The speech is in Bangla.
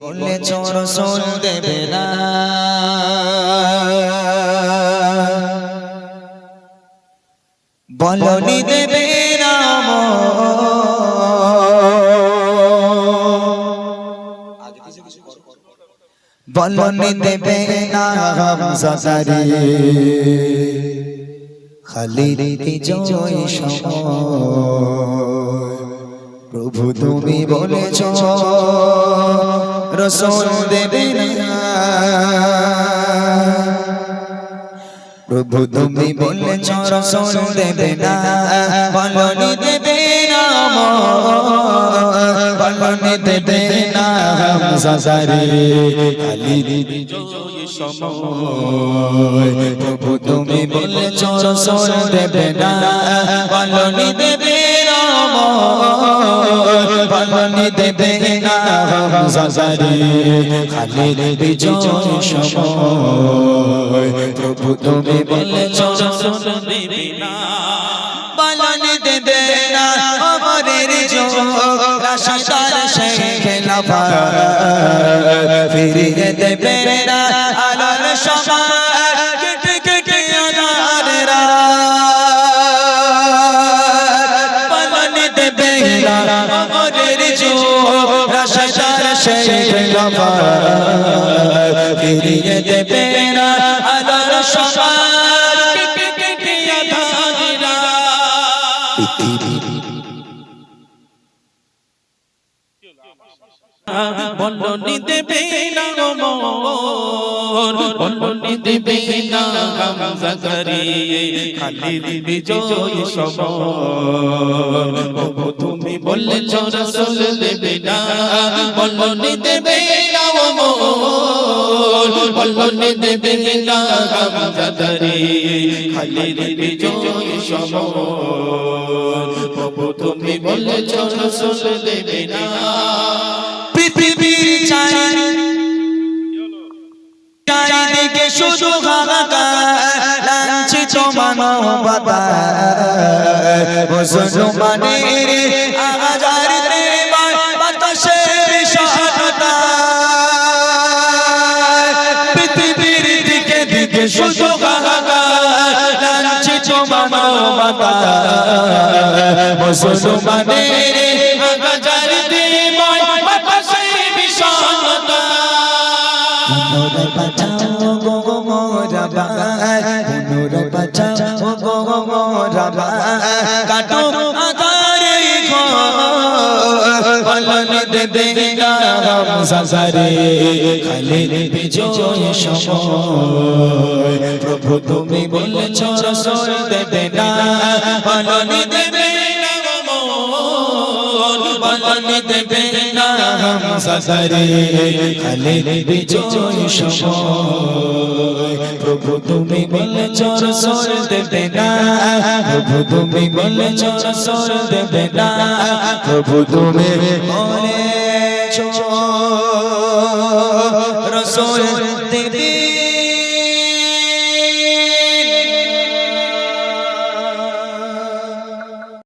বললে চোর সোল দেবে না। বলনি দেবে না বলনি দেবে না হামজাদারি খালিদ বিজয় সময়। প্রভু তুমি বলেছ রসুল দেবে না। প্রভু তুমি বলেছ রসুল দেবে না। বলনি দেবে না বলনি দেবে না খালিদ বিজয় প্রভু তুমি বলেছ রসুল দেবে না। বলনি দেবে বলনি দেবে না হামজাদারি খালিদ বিজয় সময় প্রভু তুমি বলেছ দেবে না বলনি দেবে না অমরের যোগ রাশাদার শেখ লাফা ফিরিয়ে দেবে না রাশাদার ফিরিয়ে দেবে না কেটে বলনি দেবে না মোর বলনি দেবে না হামজা করি খালি বিজয় তুমি বলেছ রসুল দেবে না বলনি দেবে না মোর বলনি দেবে না হামজা করি বিজয় সবর বাবু তুমি বলেছ, রসুল দেবে না। পৃথিবীর চারি চারিদিকে শুধু হাহাকার, লাঞ্ছিত মানবতা। মুসলমানের আজার দিকে শুধু লাঞ্ছিত মানবতা। মুসলমানের আজার দেবার বাতাসে বিষাদতা পুনরায় বাঁচাও গো মোরা বাই পুনরায় বাঁচাও গো মোরা বাই বলন দে দে গাম সাসারে খালি বিজয় সময় প্রভু তুমি বলেছ রসুল দেবে না বলন দেবে না বলন দেবে না সাসারে খালি বিজয় সময় প্রভু তুমি বলেছ রসুল দেবে না প্রভু তুমি বলেছ রসুল দেবে না প্রভু তুমি বলেছ রসুল দেবে